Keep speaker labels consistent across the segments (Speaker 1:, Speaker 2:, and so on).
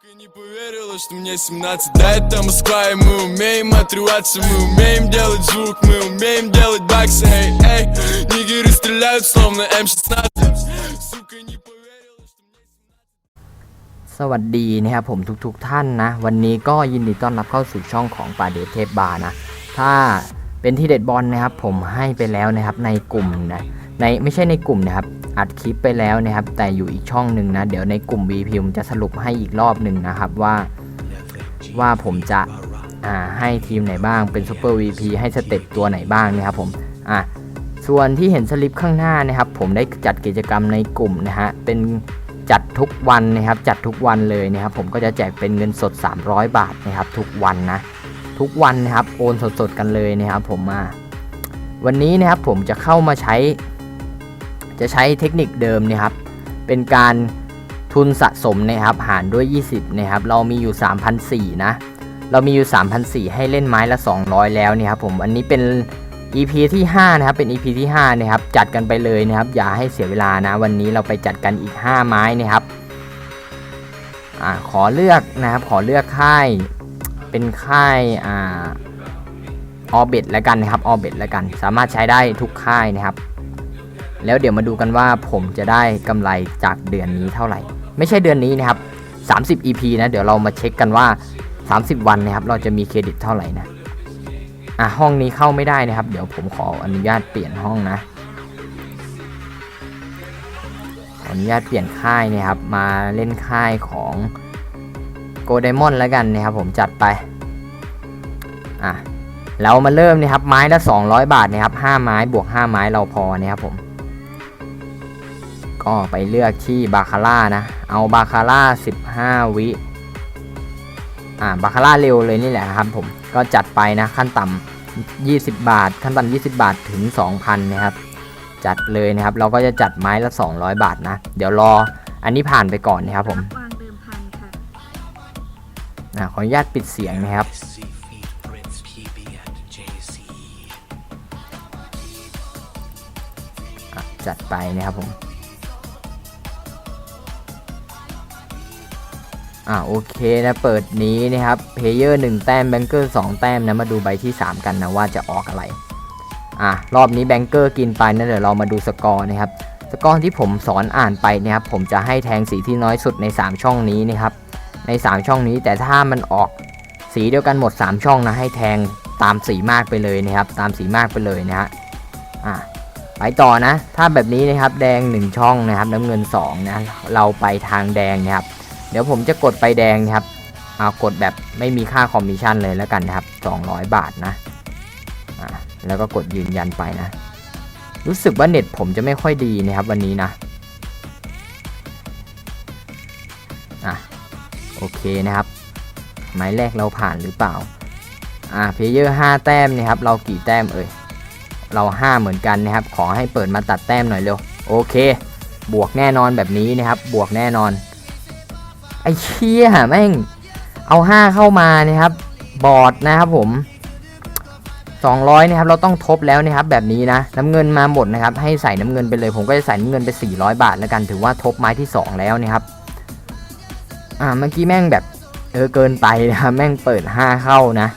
Speaker 1: Сука, не поверила, что мне 17 Да, это Москва, и мы умеем отрываться Мы умеем делать звук, мы умеем делать баксы Эй, эй, нигеры стреляют, словно М16 Сука, не поверила, что мне 17
Speaker 2: สวัสดีนะครับผมทุกๆทท่านนะ วันนี้ก็ยินดีต้อนรับเข้าสู่ช่องของป่าเดชเทพบาร์นะ ถ้าเป็นที่เด็ดบอลนะครับ ผมให้ไปแล้วนะครับในกลุ่มนะในไม่ใช่ในกลุ่มนะครับ อัดคลิปไปแล้วนะครับ แต่อยู่อีกช่องหนึ่งนะ เดี๋ยวในกลุ่ม VP ผมจะสรุปให้อีกรอบหนึ่งนะครับว่าว่าผมจะอ่าให้ทีมไหนบ้างเป็นซูเปอร์ VP ให้สเต็ปตัวไหนบ้างนะครับผมอะส่วนที่เห็นสลิปข้างหน้านะครับ ผมได้จัดกิจกรรมในกลุ่มนะฮะเป็นจัดทุกวันนะครับ จัดทุกวันเลยนะครับ ผมก็จะแจกเป็นเงินสด 300 บาทนะครับ ทุกวันนะ ทุกวันนะครับ โอนสดๆกันเลยนะครับ ผมมา วันนี้นะครับผมจะเข้ามาใช้ จะใช้เทคนิคเดิมนะครับ เป็นการทุนสะสมนะครับหารด้วย 20นะครับเรามีอยู่3,004นะเรามีอยู่3,004ให้เล่นไม้ละ 200 แล้วเนี่ยครับผมอันนี้เป็น EP ที่ 5 นะครับ เป็น EP ที่ 5 นะครับ จัดกันไปเลยนะครับ อย่าให้เสียเวลานะ วันนี้เราไปจัดกันอีก 5 ไม้นะครับอ่าขอเลือกนะครับ ขอเลือกค่าย เป็นค่ายอ่าออเบตแล้วกันนะครับ ออเบตแล้วกัน สามารถใช้ได้ทุกค่ายนะครับ แล้วเดี๋ยวมาดูกันว่าผมจะได้กำไรจากเดือนนี้เท่าไหร่ ไม่ใช่เดือนนี้นะครับ 30 EP นะ เดี๋ยวเรามาเช็คกันว่า 30 วันนะครับ เราจะมีเครดิตเท่าไหร่นะ อะห้องนี้เข้าไม่ได้นะครับ เดี๋ยวผมขออนุญาตเปลี่ยนห้องนะ ขออนุญาตเปลี่ยนค่ายนะครับ มาเล่นค่ายของโกลไดมอนแล้วกันนะครับ ผมจัดไป อะเรามาเริ่มนะครับไม้ละ 200 บาทนะครับ 5 ไม้บวก 5 ไม้เราพอนะครับผม ก็ไปเลือกที่บาคาร่านะ เอาบาคาร่า 15 วิ อ่า บาคาร่าเร็วเลยนี่แหละครับผม ก็จัดไปนะขั้นต่ำ20 บาท ขั้นต่ำ20 บาทถึง 2,000 นะครับ จัดเลยนะครับ เราก็จะจัดไม้ละ 200 บาทนะ เดี๋ยวรอ อันนี้ผ่านไปก่อนนะครับผม
Speaker 3: นะ
Speaker 2: อ่าขออนุญาตปิดเสียงนะครับจัดไปนะครับผม อ่าโอเคนะเปิดนี้นะครับเพลเยอร์1แต้มแบงเกอร์2แต้มนะมาดูใบที่ 3 กันนะว่าจะออกอะไรอ่ารอบนี้แบงเกอร์กินไปนะเดี๋ยวเรามาดูสกอร์นะครับสกอร์ที่ผมสอนอ่านไปนะครับผมจะให้แทงสีที่น้อยสุดใน 3 ช่องนี้นะครับใน 3 ช่องนี้แต่ถ้ามันออกสีเดียวกันหมด 3 ช่องนะให้แทงตามสีมากไปเลยนะครับตามสีมากไปเลยนะฮะอ่าไปต่อนะ ถ้าแบบนี้นะครับแดง 1 ช่องนะครับ น้ำเงิน2นะเราไปทางแดงนะครับ เดี๋ยวผมจะกดไปแดงนะครับเอากดแบบไม่มีค่าคอมมิชชั่นเลยแล้วกันนะครับ 200 บาทนะอ่าแล้วก็กดยืนยันไปนะ รู้สึกว่าเน็ตผมจะไม่ค่อยดีนะครับวันนี้นะอะโอเคนะครับหมายแรกเราผ่านหรือเปล่าอ่าเพลเยอร์5แต้มนะครับ เรากี่แต้มเอ่ยเรา5เหมือนกันนะครับ ขอให้เปิดมาตัดแต้มหน่อยเร็ว โอเค บวกแน่นอนแบบนี้นะครับ บวกแน่นอน ไอ้เชี่ยแม่ง เอา5เข้ามานะครับ บอดนะครับผม200นะครับเราต้องทบแล้วนะครับแบบนี้นะน้ำเงินมาหมดนะครับให้ใส่น้ำเงินไปเลย ผมก็จะใส่น้ำเงินไป 400 บาทแล้วกันถือว่าทบไม้ที่ 2 แล้วนะครับอ่าเมื่อกี้แม่งแบบเออเกินไปนะครับแม่งเปิด 5 เข้านะ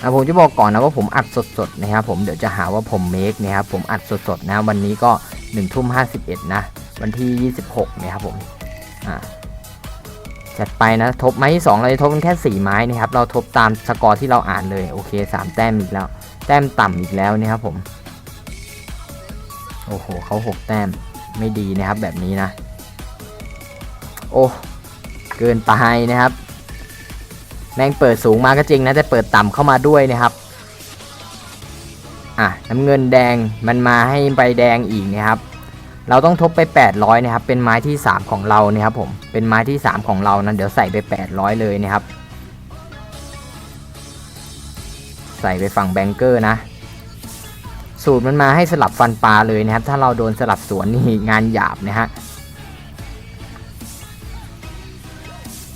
Speaker 2: อะผมจะบอกก่อนนะว่าผมอัดสดๆนะครับผมเดี๋ยวจะหาว่าผมเมคนะครับผมอัดสดๆนะวันนี้ก็1ทุ่ม51นะวันที่ 26นะครับผมอ่า จัดไปนะทบไม้ที่2เราจะทบกันแค่ 4 ไม้นะครับเราทบตามสกอร์ที่เราอ่านเลยโอเค 3 แต้มอีกแล้ว แต้มต่ำอีกแล้วนะครับผมโอ้โหเขา6 แต้มไม่ดีนะครับแบบนี้นะ โอ้เกินไปนะครับ แม่งเปิดสูงมาก็จริงนะแต่เปิดต่ำเข้ามาด้วยนะครับอะน้ำเงินแดงมันมาให้ใบแดงอีกนะครับ เราต้องทบไป 800นะครับเป็นไม้ที่ 3 ของเรานะครับผมเป็นไม้ที่ 3 ของเรานะเดี๋ยวใส่ไป 800 เลยนะครับ ใส่ไปฝั่งแบงเกอร์นะ สูตรมันมาให้สลับฟันปลาเลยนะครับ ถ้าเราโดนสลับสวนนี่งานหยาบนะฮะ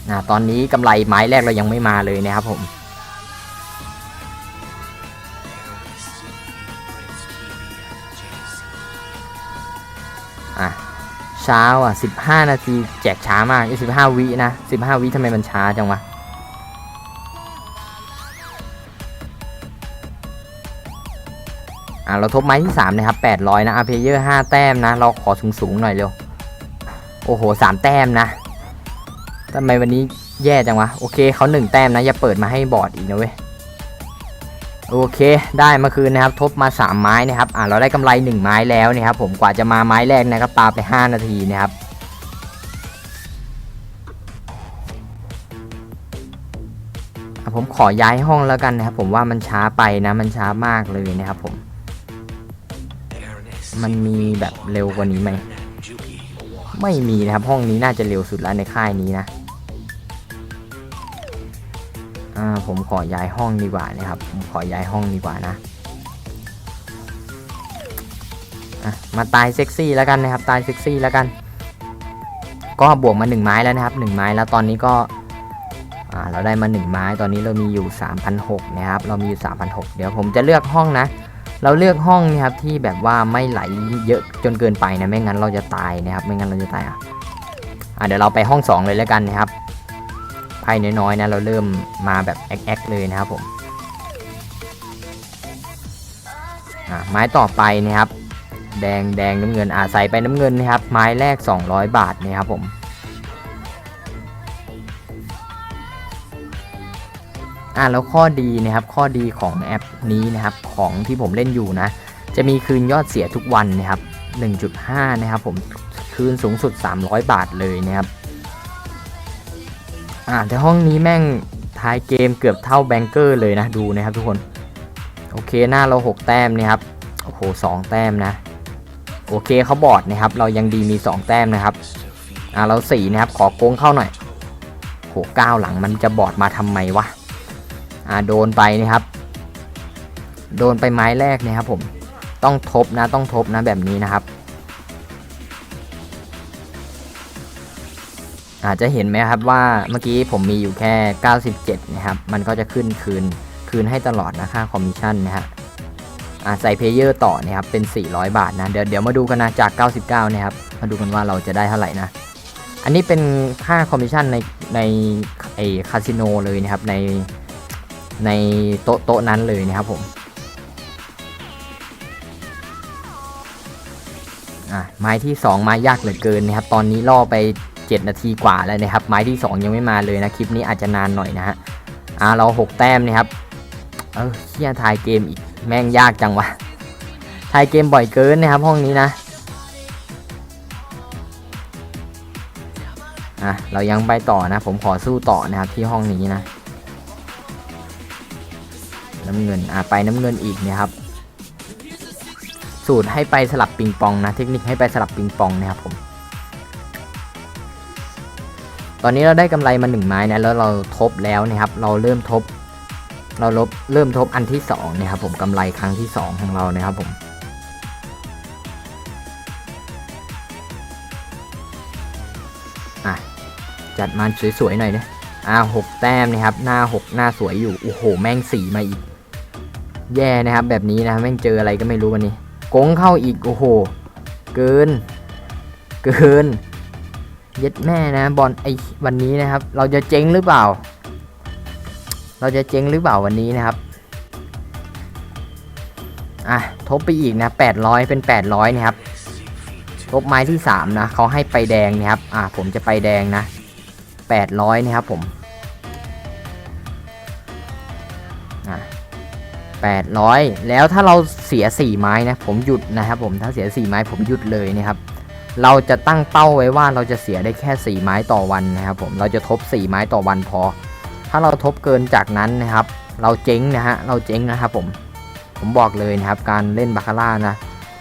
Speaker 2: อ่าตอนนี้กำไรไม้แรกเรายังไม่มาเลยนะครับผม ชช้าอะ 15 นาทีแจกช้ามากไอ้15 วินะ 15 วิทำไมมันช้าจังวะอะเราทบไม้ที่ 3 นะครับ 800 นะอาเพเยอร์ 5 แต้มนะ เราขอสูงๆหน่อยเร็ว โอ้โห 3 แต้มนะทำไมวันนี้แย่จังวะ โอเคเขา1แต้มนะ อย่าเปิดมาให้บอร์ดอีกนะเว้ย โอเค ได้เมื่อคืนนะครับ ทบมา 3 ไม้นะครับ อ่าเราได้กำไร 1 ไม้แล้วนะครับ ผมกว่าจะมาไม้แรกนะครับปาไป 5 นาทีนะครับอะผมขอย้ายห้องแล้วกันนะครับ ผมว่ามันช้าไปนะ มันช้ามากเลยนะครับผม มันมีแบบเร็วกว่านี้ไหม ไม่มีนะครับ ห้องนี้น่าจะเร็วสุดแล้วในค่ายนี้นะ อ่าผมขอย้ายห้องดีกว่านะครับ ผมขอย้ายห้องดีกว่านะมาตายเซ็กซี่แล้วกันนะครับ ตายเซ็กซี่แล้วกัน ก็บวกมา1ไม้แล้วนะครับ1ไม้แล้วตอนนี้ก็เราได้มา1ไม้ตอนนี้เรามีอยู่3,006นะครับเรามีอยู่3,006เดี๋ยวผมจะเลือกห้องนะ เราเลือกห้องนะครับที่แบบว่าไม่ไหลเยอะจนเกินไปนะไม่งั้นเราจะตายนะครับ ไม่งั้นเราจะตายอะอะเดี๋ยวเราไปห้อง 2 เลยแล้วกันนะครับ ไพ่น้อยๆนะเราเริ่มมาแบบแอคๆเลยนะครับผมไม้ต่อไปนะครับ แดงแดงน้ำเงินอ่าใส่ไปน้ำเงินนะครับ ไม้แรก 200 บาทนะครับผมอ่าแล้วข้อดีนะครับข้อดีของแอปนี้นะครับของที่ผมเล่นอยู่นะ จะมีคืนยอดเสียทุกวันนะครับ 1.5 นะครับผมคืนสูงสุด 300 บาทเลยนะครับ อ่าแต่ห้องนี้แม่งท้ายเกมเกือบเท่าแบงเกอร์เลยนะดูนะครับทุกคน โอเคหน้าเรา 6 แต้มนะครับโอ้โห2แต้มนะ โอเคเขาบอดนะครับ เรายังดีมี 2 แต้มนะครับอ่าเรา4นะครับขอโกงเข้าหน่อยโหก้าหลังมันจะบอดมาทำไมวะอ่าโดนไปนะครับ โดนไปไม้แรกนะครับผมต้องทบนะต้องทบนะแบบนี้นะครับ อาจจะเห็นไหมครับว่าเมื่อกี้ผมมีอยู่แค่ 97 นะครับ มันก็จะขึ้นคืนคืนให้ตลอดนะค่าคอมมิชชั่นนะฮะใส่เพเยอร์ต่อนะครับเป็น 400 บาทนะ เดี๋ยวเดี๋ยวมาดูกันนะจาก 99 นะครับ มาดูกันว่าเราจะได้เท่าไหร่นะ อันนี้เป็นค่าคอมมิชชั่นในในไอคาสิโนเลยนะครับในในโต๊ะโต๊ะนั้นเลยนะครับผมอะไม้ที่ 2 ไม้ยากเหลือเกินนะครับ ตอนนี้ล่อไป 7 นาทีกว่าแล้วนะครับ ไม้ที่ 2 ยังไม่มาเลยนะคลิปนี้อาจจะนานหน่อยนะฮะอ่าเรา 6 แต้มนะครับ เออเฮียทายเกมอีกแม่งยากจังวะทายเกมบ่อยเกินนะครับห้องนี้นะอะเรายังไปต่อนะ ผมขอสู้ต่อนะครับที่ห้องนี้นะ น้ำเงินอะไปน้ำเงินอีกนะครับ สูตรให้ไปสลับปิงปองนะ เทคนิคให้ไปสลับปิงปองนะครับผม ตอนนี้เราได้กำไรมาหนึ่งไม้นะแล้วเราทบแล้วนะครับ เราเริ่มทบ เราลบเริ่มทบอันที่สองนะครับผมกำไรครั้งที่สองของเรานะครับผมอะจัดมันสวยๆหน่อยนะอ่าหกแต้มนะครับ หน้าหกหน้าสวยอยู่โอ้โหแม่งสีมาอีก แย่นะครับ แบบนี้นะแม่งเจออะไรก็ไม่รู้วันนี้โกงเข้าอีกโอ้โห เกิน เกิน เย็ดแม่นะบอลไอวันนี้นะครับ เราจะเจ๊งหรือเปล่า เราจะเจ๊งหรือเปล่าวันนี้นะครับอะทบไปอีกนะ800 เป็น 800นะครับทบไม้ที่3นะเขาให้ไปแดงนะครับอะผมจะไปแดงนะ800นะครับผมอะ800 แล้วถ้าเราเสีย 4 ไม้นะผมหยุดนะครับผมถ้าเสีย 4 ไม้ผมหยุดเลยนะครับ เราจะตั้งเป้าไว้ว่าเราจะเสียได้แค่ 4 ไม้ต่อวันนะครับผมเราจะทบ 4 ไม้ต่อวันพอ ถ้าเราทบเกินจากนั้นนะครับ เราเจ๊งนะฮะเราเจ๊งนะครับผมผมบอกเลยนะครับการเล่นบาคาร่านะ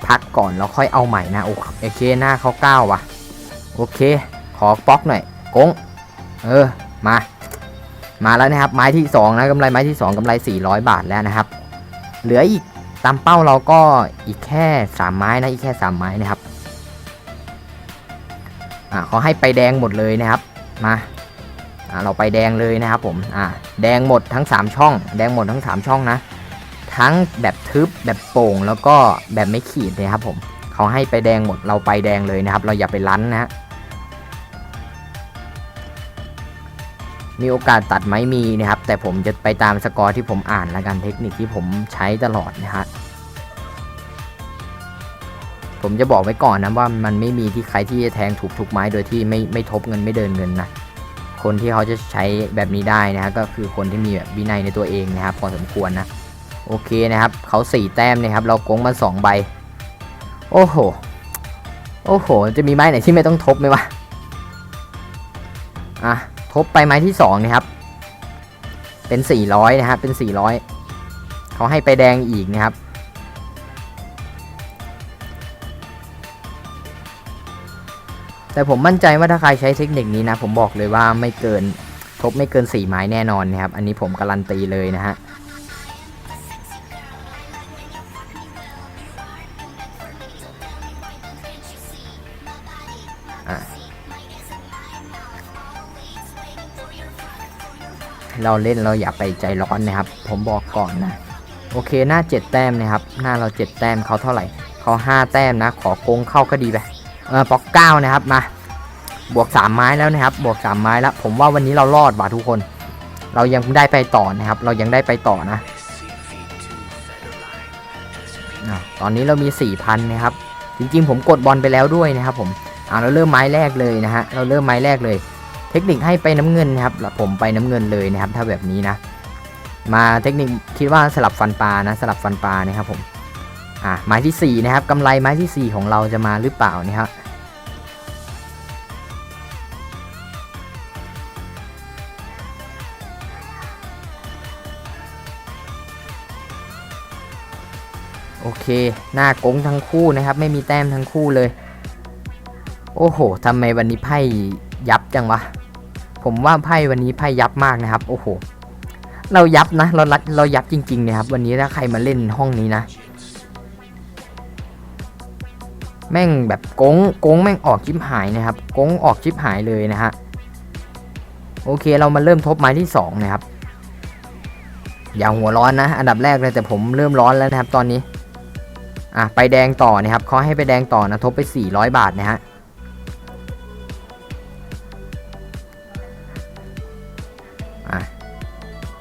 Speaker 2: พักก่อนแล้วค่อยเอาใหม่นะโอโอเคหน้าเขาก้าวว่ะโอเค ขอป๊อกหน่อยกงเออมา มาแล้วนะครับไม้ที่2นะกำไรไม้ที่ 2กำไร 400 บาทแล้วนะครับ เหลืออีกตามเป้าเราก็อีกแค่ 3 ไม้นะอีกแค่ 3 ไม้นะครับ อ่าเขาให้ไปแดงหมดเลยนะครับมาอ่าเราไปแดงเลยนะครับผมอ่าแดงหมดทั้ง 3 ช่อง แดงหมดทั้ง 3 ช่องนะ ทั้งแบบทึบแบบโป่งแล้วก็แบบไม่ขีดนะครับผมเขาให้ไปแดงหมดเราไปแดงเลยนะครับ เราอย่าไปลั้นนะมีโอกาสตัดไหมมีนะครับ แต่ผมจะไปตามสกอร์ที่ผมอ่านแล้วกันเทคนิคที่ผมใช้ตลอดนะฮะ ผมจะบอกไว้ก่อนนะว่ามันไม่มีที่ใครที่จะแทงถูกทุกไม้โดยที่ไม่ไม่ทบเงินไม่เดินเงินนะคนที่เขาจะใช้แบบนี้ได้นะฮะก็คือคนที่มีแบบวินัยในตัวเองนะครับพอสมควรนะโอเคนะครับเขาสี่แต้มนะครับ เราโกงมาสองใบ โอ้โห โอ้โห จะมีไม้ไหนที่ไม่ต้องทบไหมวะอะทบไปไม้ที่สองนะครับ เป็นสี่ร้อยนะครับเป็นสี่ร้อยเขาให้ไปแดงอีกนะครับ แต่ผมมั่นใจว่าถ้าใครใช้เทคนิคนี้นะ ผมบอกเลยว่าไม่เกินทบไม่เกินสี่ไม้แน่นอนนะครับ อันนี้ผมการันตีเลยนะฮะอะเราเล่นเราอย่าไปใจร้อนนะครับ ผมบอกก่อนนะ โอเคหน้า 7 แต้มนะครับ หน้าเรา 7 แต้มเขาเท่าไหร่เขา5 แต้มนะ ขอโกงเข้าก็ดีไป เออปอก9นะครับมาบวก3ไม้แล้วนะครับ บวก3ไม้แล้ว ผมว่าวันนี้เรารอดว่ะทุกคน เรายังได้ไปต่อนะครับ เรายังได้ไปต่อนะตอนนี้เรามี4,000นะครับ จริงๆ ผมกดบอลไปแล้วด้วยนะครับ ผมอ่าเราเริ่มไม้แรกเลยนะฮะเราเริ่มไม้แรกเลย เทคนิคให้ไปน้ำเงินนะครับผมไปน้ำเงินเลยนะครับ ถ้าแบบนี้นะ มาเทคนิคคิดว่าสลับฟันปลานะ สลับฟันปลานะครับผม อ่าไม้ที่ 4 นะครับกำไรไม้ที่ 4 ของเราจะมาหรือเปล่านะครับโอเค หน้ากงทั้งคู่นะครับ ไม่มีแต้มทั้งคู่เลย โอ้โหทำไมวันนี้ไพ่ยับจังวะ ผมว่าไพ่วันนี้ไพ่ยับมากนะครับ โอ้โห เรายับนะ เรารัดเรายับจริงๆนี่ยครับ วันนี้ถ้าใครมาเล่นห้องนี้นะ แม่งแบบโกงโกงแม่งออกชิบหายนะครับโกงออกชิบหายเลยนะฮะโอเคเรามาเริ่มทบไม้ที่สองนะครับอย่าหัวร้อนนะ อันดับแรกเลยแต่ผมเริ่มร้อนแล้วนะครับตอนนี้อะไปแดงต่อนะครับเขาให้ไปแดงต่อนะทบไป 400 บาทนะฮะอะ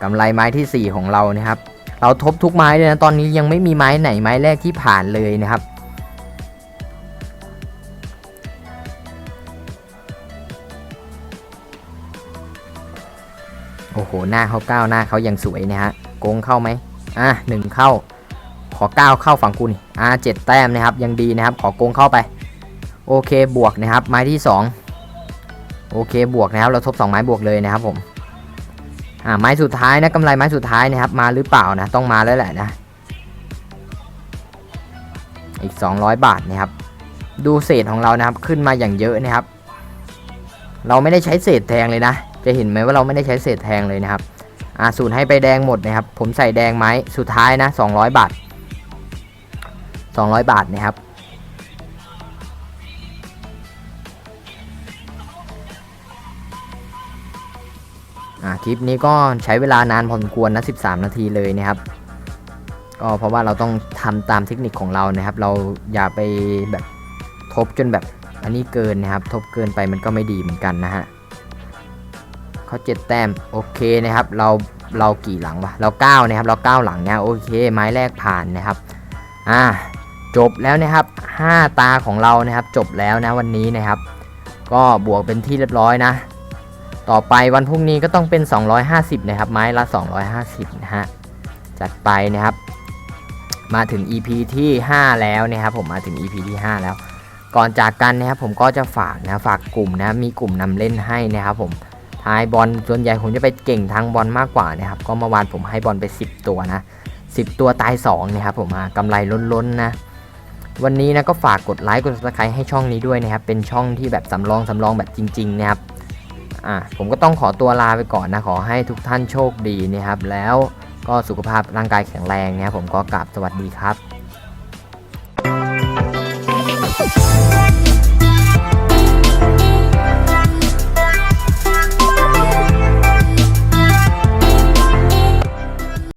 Speaker 2: กำไรไม้ที่ 4 ของเรานะครับ เราทบทุกไม้เลยนะ ตอนนี้ยังไม่มีไม้ไหนไม้แรกที่ผ่านเลยนะครับ หหน้าเขาก้าวหน้าเขายังสวยนะฮะโกงเข้าไหมอะหนึ่งเข้า ขอก้าวเข้าฝั่งกูนี่อะเจ็ดแต้มนะครับยังดีนะครับ ขอโกงเข้าไป โอเคบวกนะครับ ไม้ที่สองโอเคบวกนะครับ เราทบสองไม้บวกเลยนะครับผมอ่าไม้สุดท้ายนะกำไรไม้สุดท้ายนะครับ มาหรือเปล่านะต้องมาแล้วแหละนะ อีก 200 บาทนะครับ ดูเศษของเรานะครับขึ้นมาอย่างเยอะนะครับ เราไม่ได้ใช้เศษแทงเลยนะ จะเห็นไหมว่าเราไม่ได้ใช้เศษแทงเลยนะครับอ่าสูตรให้ไปแดงหมดนะครับ ผมใส่แดงไหมสุดท้ายนะ200 บาท 200 บาทนะครับคลิปนี้ก็ใช้เวลานานพอสมควรนะ 13 นาทีเลยนะครับ ก็เพราะว่าเราต้องทำตามเทคนิคของเรานะครับ เราอย่าไปแบบทบจนแบบอันนี้เกินนะครับ ทบเกินไปมันก็ไม่ดีเหมือนกันนะฮะ เขาเจ็ดแต้มโอเคนะครับ เราเรากี่หลังวะเราเก้านะครับ เราเก้าหลังนะโอเค ไม้แรกผ่านนะครับอ่าจบแล้วนะครับ 5 ตาของเรานะครับ จบแล้วนะวันนี้นะครับ ก็บวกเป็นที่เรียบร้อยนะ ต่อไปวันพรุ่งนี้ก็ต้องเป็น 250 นะครับ ไม้ละ 250 นะฮะจัดไปนะครับ มาถึง EP ที่ 5 แล้วนะครับ ผมมาถึง EP ที่ 5 แล้ว ก่อนจากกันนะครับผมก็จะฝากนะฝากกลุ่มนะมีกลุ่มนำเล่นให้นะครับผม ทายบอลส่วนใหญ่ผมจะไปเก่งทางบอลมากกว่านะครับก็เมื่อวานผมให้บอลไป 10 ตัวนะ10 ตัวตาย2นะครับผมมากำไรล้นๆนะวันนี้นะก็ฝากกดไลค์กด subscribe ให้ช่องนี้ด้วยนะครับ เป็นช่องที่แบบสำรองสำรองแบบจริงๆนะครับอะผมก็ต้องขอตัวลาไปก่อนนะ ขอให้ทุกท่านโชคดีนะครับ แล้วก็สุขภาพร่างกายแข็งแรงนะครับผมก็กราบสวัสดีครับ